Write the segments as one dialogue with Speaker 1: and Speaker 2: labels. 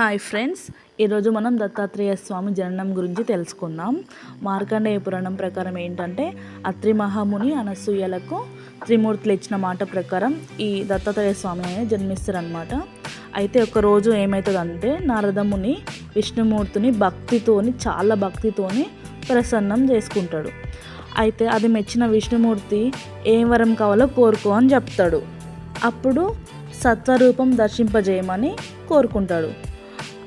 Speaker 1: Hi friends ఈరోజు మనం దత్తాత్రేయ స్వామి జననం గురించి తెలుసుకుందాం. మార్కండేయ పురాణం ప్రకారం ఏంటంటే అత్రి మహాముని అనసూయలకు త్రిమూర్తులు ఇచ్చిన మాట ప్రకారం ఈ దత్తాత్రేయ స్వామి అనేది జన్మిస్తారనమాట అయితే ఒకరోజు ఏమవుతుందంటే నారదముని విష్ణుమూర్తిని భక్తితోని చాలా భక్తితోని ప్రసన్నం చేసుకుంటాడు. అయితే అది మెచ్చిన విష్ణుమూర్తి ఏం వరం కావాలో కోరుకో అని చెప్తాడు. అప్పుడు సత్వరూపం దర్శింపజేయమని కోరుకుంటాడు.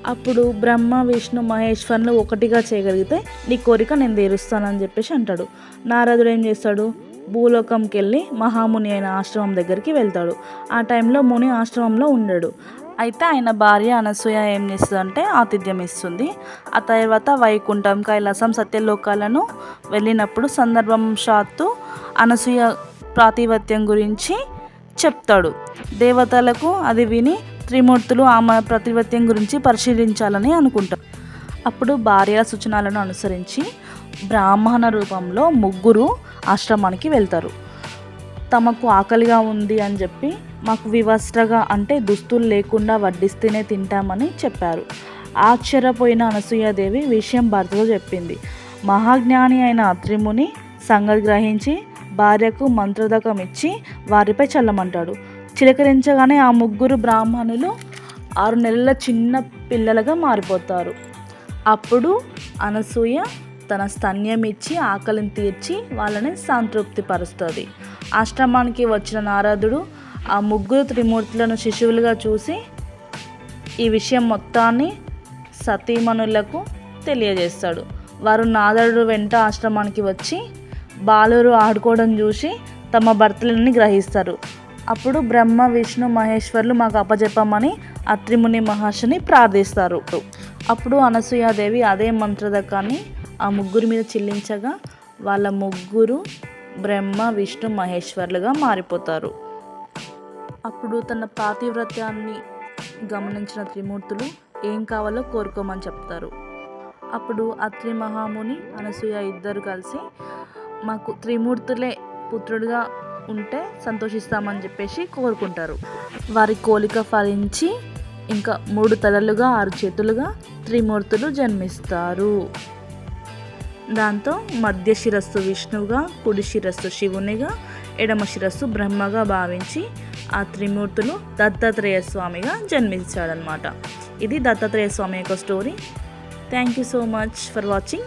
Speaker 1: అప్పుడు బ్రహ్మ విష్ణు మహేశ్వరులు ఒకటిగా చేయగలిగితే నీ కోరిక నేను తీరుస్తానని చెప్పేసి అంటాడు. నారదుడు ఏం చేస్తాడు? భూలోకంకి వెళ్ళి మహాముని అయిన ఆశ్రమం దగ్గరికి వెళ్తాడు. ఆ టైంలో ముని ఆశ్రమంలో ఉండడు. అయితే ఆయన భార్య అనసూయ ఏం చేస్తుందంటే ఆతిథ్యం ఇస్తుంది. ఆ తర్వాత వైకుంఠం కైలాసం సత్యలోకాలను వెళ్ళినప్పుడు సందర్భం షాత్తు అనసూయ ప్రాతిపత్యం గురించి చెప్తాడు. దేవతలకు అది విని త్రిమూర్తులు ఆమె ప్రతిపత్యం గురించి పరిశీలించాలని అనుకుంటారు. అప్పుడు భార్య సూచనలను అనుసరించి బ్రాహ్మణ రూపంలో ముగ్గురు ఆశ్రమానికి వెళ్తారు. తమకు ఆకలిగా ఉంది అని చెప్పి మాకు వివస్త్రగా అంటే దుస్తులు లేకుండా వడ్డిస్తేనే తింటామని చెప్పారు. ఆశ్చర్యపోయిన అనసూయాదేవి విషయం భర్తతో చెప్పింది. మహాజ్ఞాని అయిన అత్రిముని సంగతి గ్రహించి భార్యకు మంత్రదకం ఇచ్చి వారిపై చల్లమంటాడు. చిలకరించగానే ఆ ముగ్గురు బ్రాహ్మణులు ఆరు నెలల చిన్న పిల్లలుగా మారిపోతారు. అప్పుడు అనసూయ తన స్తన్యం ఇచ్చి ఆకలిని తీర్చి వాళ్ళని సంతృప్తిపరుస్తుంది. ఆశ్రమానికి వచ్చిన నారదుడు ఆ ముగ్గురు త్రిమూర్తులను శిశువులుగా చూసి ఈ విషయం మొత్తాన్ని సతీమణులకు తెలియజేస్తాడు. వారు నారదుడు వెంట ఆశ్రమానికి వచ్చి బాలురు ఆడుకోవడం చూసి తమ భర్తలని గ్రహిస్తారు. అప్పుడు బ్రహ్మ విష్ణు మహేశ్వర్లు మాకు అప్పజెప్పమని అత్రిముని మహర్షిని ప్రార్థిస్తారు. అప్పుడు అనసూయాదేవి అదే మంత్రదకాన్ని ఆ ముగ్గురి మీద చెల్లించగా వాళ్ళ ముగ్గురు బ్రహ్మ విష్ణు మహేశ్వర్లుగా మారిపోతారు. అప్పుడు తన పాతివ్రత్యాన్ని గమనించిన త్రిమూర్తులు ఏం కావాలో కోరుకోమని చెప్తారు. అప్పుడు అత్రి మహాముని అనసూయ ఇద్దరు కలిసి మాకు త్రిమూర్తులే పుత్రుడిగా ఉంటే సంతోషిస్తామని చెప్పేసి కోరుకుంటారు. వారి కోలిక ఫలించి ఇంకా మూడు తలలుగా ఆరు చేతులుగా త్రిమూర్తులు జన్మిస్తారు. దాంతో మధ్య శిరస్సు విష్ణువుగా కుడి శిరస్సు శివునిగా ఎడమ శిరస్సు బ్రహ్మగా భావించి ఆ త్రిమూర్తులు దత్తాత్రేయ స్వామిగా జన్మించాడనమాట ఇది దత్తాత్రేయ స్వామి యొక్క story. Thank you so much for watching.